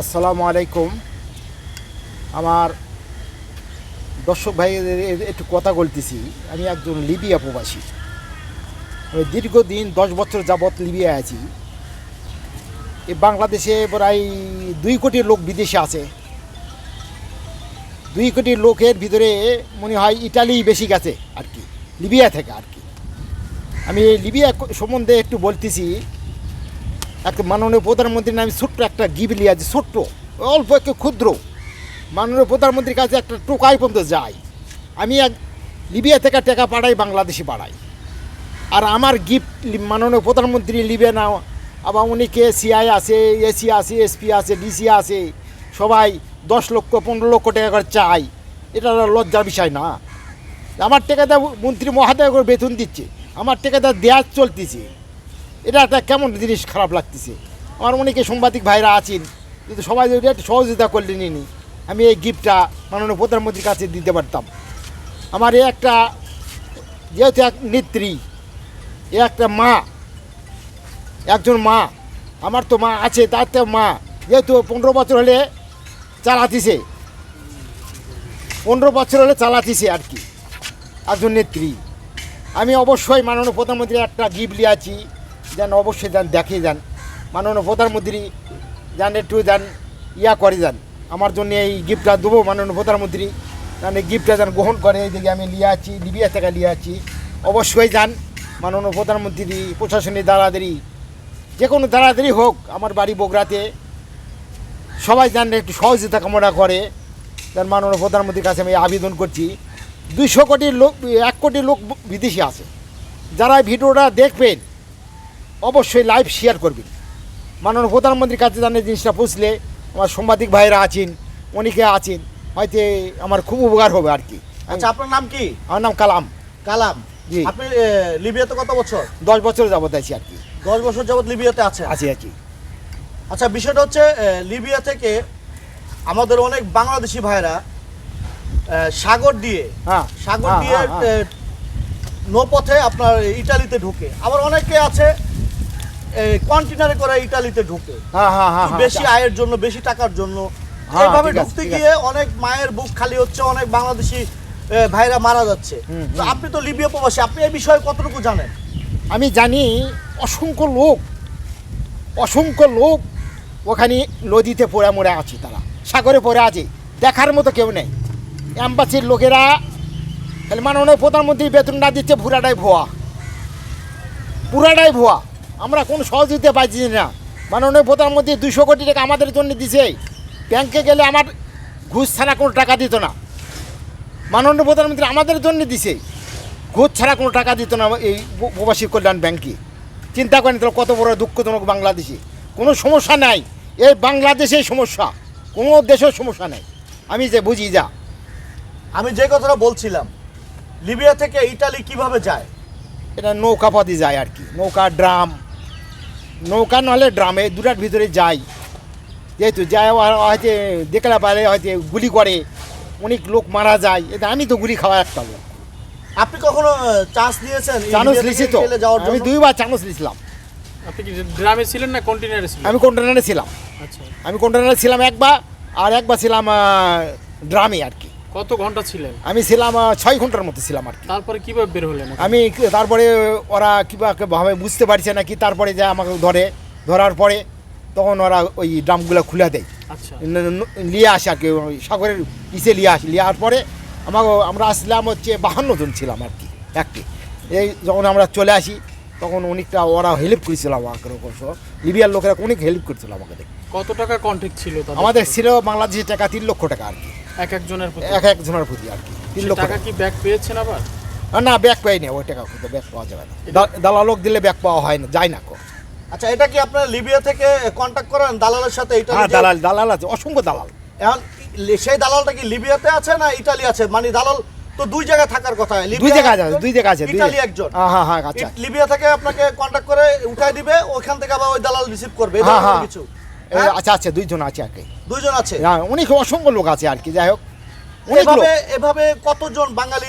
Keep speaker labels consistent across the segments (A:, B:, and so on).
A: আসসালামু আলাইকুম। আমার দর্শক ভাইদের একটু কথা বলতেছি। আমি একজন লিবিয়া প্রবাসী আমি দীর্ঘদিন, দশ বছর যাবৎ লিবিয়া আছি। এই বাংলাদেশে প্রায় দুই কোটি লোক বিদেশে আছে। দুই কোটি লোকের ভিতরে মনে হয় ইটালি বেশি গেছে আর কি, লিবিয়া থেকে আর কি। আমি লিবিয়া সম্বন্ধে একটু বলতেছি। একটা মাননীয় প্রধানমন্ত্রীর নামে ছোট্ট একটা গিবলি আছে, ছোট্ট, অল্প একটু ক্ষুদ্র। মাননীয় প্রধানমন্ত্রীর কাছে একটা টোকাই পর্যন্ত যায়। আমি এক লিবিয়া থেকে টাকা পাঠাই, বাংলাদেশে পাঠাই। আর আমার গিফট মাননীয় প্রধানমন্ত্রী লিবে না আবার অনেকে সিআই আছে, এসি আছে, এসপি আছে, ডিসি আছে, সবাই দশ লক্ষ, পনেরো লক্ষ টাকা করে চাই। এটা লজ্জার বিষয় না। আমার টাকাটা মন্ত্রী মহাদয় করে বেতন দিচ্ছে, আমার টাকাটা দেওয়া চলতেছে। এটা একটা কেমন জিনিস খারাপ লাগতেছে। আমার অনেকে সাংবাদিক ভাইরা আছেন, কিন্তু সবাই যদি একটু সহযোগিতা করলে নিনি আমি এই গিফটটা মাননীয় প্রধানমন্ত্রীর কাছে দিতে পারতাম। আমার এ একটা, যেহেতু এক নেত্রী, এ একটা মা, একজন মা, আমার তো মা আছে, তার তো মা, যেহেতু পনেরো বছর হলে চালাতিছে। পনেরো বছর হলে চালাতিছে আর কি, একজন নেত্রী। আমি অবশ্যই মাননীয় প্রধানমন্ত্রী একটা গিফট লিয়াছি যেন, অবশ্যই যান দেখে যান। মাননীয় প্রধানমন্ত্রী যান, একটু যান, ইয়া করে যান। আমার জন্য এই গিফটটা দেবো, মাননীয় প্রধানমন্ত্রী যান, এই গিফটটা যেন গ্রহণ করে। এই দিকে আমি লিয়ে আছি লিবিয়া থেকে লিয়ে আছি। অবশ্যই যান, মাননীয় প্রধানমন্ত্রী প্রশাসনিক দাঁড়াদারি যে কোনো দাঁড়াদারি হোক, আমার বাড়ি বগুড়াতে। সবাই জান একটু সহযোগিতা কামনা করে। যার মাননীয় প্রধানমন্ত্রীর কাছে আমি আবেদন করছি। দুইশো কোটি লোক, এক কোটি লোক বিদেশি আছে। যারা ভিডিওটা দেখবেন অবশ্যই লাইভ শেয়ার করবেন মাননীয় প্রধানমন্ত্রীর কাছে জানে জিনিসটা পুষলে আমার সাংবাদিক ভাইরা আছেন অনেকে আছেন হয়তো আমার খুব উপকার হবে আর কি।
B: আচ্ছা আপনার নাম কি?
A: আমার নাম কালাম।
B: কালাম।
A: জি।
B: আপনি লিবিয়াতে কত বছর?
A: দশ বছর যাবত আছি আর কি।
B: দশ বছর যাবত লিবিয়াতে আছে
A: আছি আছি।
B: আচ্ছা বিষয়টা হচ্ছে লিবিয়া থেকে আমাদের অনেক বাংলাদেশি ভাইরা সাগর দিয়ে
A: হ্যাঁ।
B: সাগর
A: হ্যাঁ,
B: দিয়ে
A: হ্যাঁ, হ্যাঁ।
B: নৌপথে আপনার ইটালিতে ঢুকে। আবার অনেকে আছে কন্টেনারে করে ইটালিতে ঢুকে।
A: হ্যাঁ হ্যাঁ হ্যাঁ
B: বেশি আয়ের জন্য বেশি টাকার জন্য। এইভাবে ঢুকতে গিয়ে অনেক মায়ের বুক খালি হচ্ছে অনেক বাংলাদেশি ভাইরা মারা যাচ্ছে। তো আপনি তো লিবিয়া প্রবাসী আপনি এই বিষয়ে কতটুকু জানেন?
A: আমি জানি অসংখ্য লোক অসংখ্য লোক ওখানে নদীতে পড়ে মরে আছে তারা। সাগরে পড়ে আছে দেখার মতো কেউ নেই। অ্যাম্বাসির লোকেরা মাননীয় প্রধানমন্ত্রী বেতন না দিচ্ছে পুরাটাই ভুয়া। পুরাটাই ভুয়া। আমরা কোনো সহযোগিতা পাইছি না। মাননীয় প্রধানমন্ত্রী দুশো কোটি টাকা আমাদের জন্য দিছে। ব্যাংকে গেলে আমার ঘুষ ছাড়া কোনো টাকা দিত না। মাননীয় প্রধানমন্ত্রী আমাদের জন্য দিছে। ঘুষ ছাড়া কোনো টাকা দিত না এই প্রবাসী কল্যাণ ব্যাংকে। চিন্তা করেন তাহলে কত বড় দুঃখজনক বাংলাদেশে। কোনো সমস্যা নাই। এই বাংলাদেশের সমস্যা। কোনো দেশের সমস্যা নেই। আমি যে বুঝি যা।
B: আমি যে কথাটা বলছিলাম লিবিয়া থেকে ইটালি কীভাবে যায়?
A: এটা নৌকা পথে যায় আর কি। নৌকা ড্রাম নৌকা নাহলে ড্রামে দুটার ভিতরে যাই। যেহেতু যায় ও হয়তো দেখলে পারে হয়তো গুলি করে অনেক লোক মারা যায়। এটা আমি তো গুলি খাওয়া একটা লোক।
B: আপনি কখনো চান্স নিয়েছেন
A: চানস
B: লিবিয়া
A: তো। আমি দুইবার চানস লিছিলাম
C: আপনি কি ড্রামে ছিলেন না কন্টেনারে ছিলেন?
A: আমি কন্টেনারে ছিলাম।
C: আচ্ছা।
A: আমি কন্টেনারে ছিলাম একবার আর একবার ছিলাম ড্রামে আর কি।
C: কত ঘণ্টা ছিলেন?
A: আমি ছিলাম ছয় ঘণ্টার মতো ছিলাম আর কি।
C: তারপরে কীভাবে বের হলেন
A: আমি তারপরে ওরা কীভাবে ভাবে বুঝতে পারছে না কি তারপরে যে আমাকে ধরে। ধরার পরে তখন ওরা ওই ড্রামগুলো খুলে দেয়।
C: আচ্ছা।
A: নিয়ে আসে আর কি সাগরের নিচে নিয়ে আসে। নিয়ে আসার পরে আমাকে আমরা আসলাম হচ্ছে বাহান্ন জন ছিলাম আর কি একটি। এই যখন আমরা চলে আসি তখন অনেকটা ওরা হেল্প করেছিল আমাকে লিবিয়ার লোকেরা অনেক হেল্প করেছিল আমাকে
C: কত টাকা কন্ট্যাক্ট ছিল
A: আমাদের ছিল বাংলাদেশের টাকা তিন লক্ষ টাকা আর কি।
C: এক একজনের প্রতি?
A: এক একজনের প্রতি আর কি তিন লক্ষ
C: টাকা কি ব্যাক পেয়েছেন আবার?
A: না ব্যাগ পাই না ওই টাকা কিন্তু ব্যাগ পাওয়া যাবে না। দালালক দিলে ব্যাগ পাওয়া হয় না যায় না কো।
B: আচ্ছা এটা কি আপনার লিবিয়া থেকে কন্ট্যাক্ট করেন? দালালের সাথে ইটালি
A: হ্যাঁ দালাল দালাল আছে অসংখ্য দালাল।
B: এখন সেই দালালটা কি লিবিয়াতে আছে না ইটালি আছে? মানে দালাল তো দুই জায়গায় থাকার কথা।
A: দুই জায়গায় আছে দুই জায়গায় আছে
B: ইটালি একজন।
A: হ্যাঁ হ্যাঁ হ্যাঁ আচ্ছা।
B: লিবিয়া থেকে আপনাকে কন্ট্যাক্ট করে উঠাই দিবে ওখান থেকে আবার ওই দালাল রিসিভ করবে।
A: হ্যাঁ, হ্যাঁ।
B: কিছু?
A: আচ্ছা আচ্ছা দুইজন আছে আর কি।
B: দুইজন আছে?
A: হ্যাঁ অনেক অসংখ্য লোক আছে আর কি যাই হোক।
B: এভাবে এভাবে কতজন বাঙালি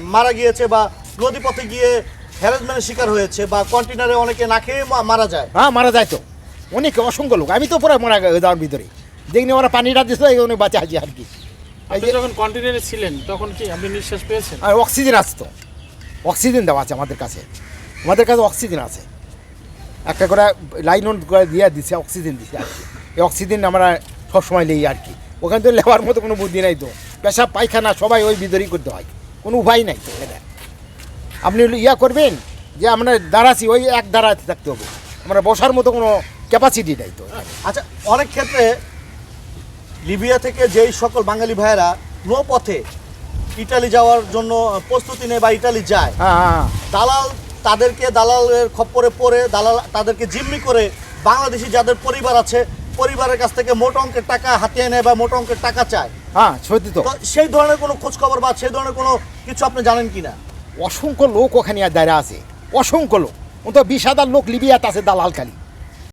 B: মারা গিয়েছে বা নদীপথে গিয়ে হ্যারাসমেন্টের শিকার হয়েছে বা কন্টেনারে অনেকে না খেয়ে মা- মারা যায়?
A: হ্যাঁ মারা যায় তো। অনেক অসংখ্য লোক। আমি তো পুরো মারা যাওয়ার ভিতরে। দেখনি ওরা পানিটা দিছিল এই জন্য বাঁচা আছে আর কি।
C: যখন কন্টিনেন্টে ছিলেন তখন কি আপনি নিঃশ্বাস পেয়েছেন?
A: আর অক্সিজেন আসতো অক্সিজেন দেওয়া আছে আমাদের কাছে। আমাদের কাছে অক্সিজেন আছে। একটা করে লাইন করে দিয়ে দিছে অক্সিজেন দিছে আর কি। এই অক্সিজেন আমরা সবসময় নেই আর কি। ওখানে তো লেবার মতো কোনো বুদ্ধি নাই তো। পেশাব পায়খানা সবাই ওই বিদরি করতে হয়। কোনো উপায় নাই তো এটা আপনি ইয়া করবেন যে আমরা দাঁড়াছি ওই এক দাঁড়াতে থাকতে হবে। আমরা বসার মতো কোনো ক্যাপাসিটি নাই তো
B: আচ্ছা অনেক ক্ষেত্রে লিবিয়া থেকে যেই সকল বাঙালি ভাইয়েরা নৌপথে ইটালি যাওয়ার জন্য প্রস্তুতি নেয় বা ইটালি যায়
A: হ্যাঁ হ্যাঁ।
B: দালাল তাদেরকে দালালের খপ্পরে পড়ে দালাল তাদেরকে জিম্মি করে বাংলাদেশি যাদের পরিবার আছে পরিবারের কাছ থেকে মোট অঙ্কের টাকা হাতিয়ে নেয় বা মোট অঙ্কের টাকা চায়।
A: হ্যাঁ সত্যি তো।
B: তো সেই ধরনের কোনো খোঁজ খবর বা সেই ধরনের কোনো কিছু আপনি জানেন কি না
A: অসংখ্য লোক ওখানে আর দাঁড়া আছে। অসংখ্য লোক। ও তো বিশ হাজার লোক লিবিয়াতে আছে দালাল খালি।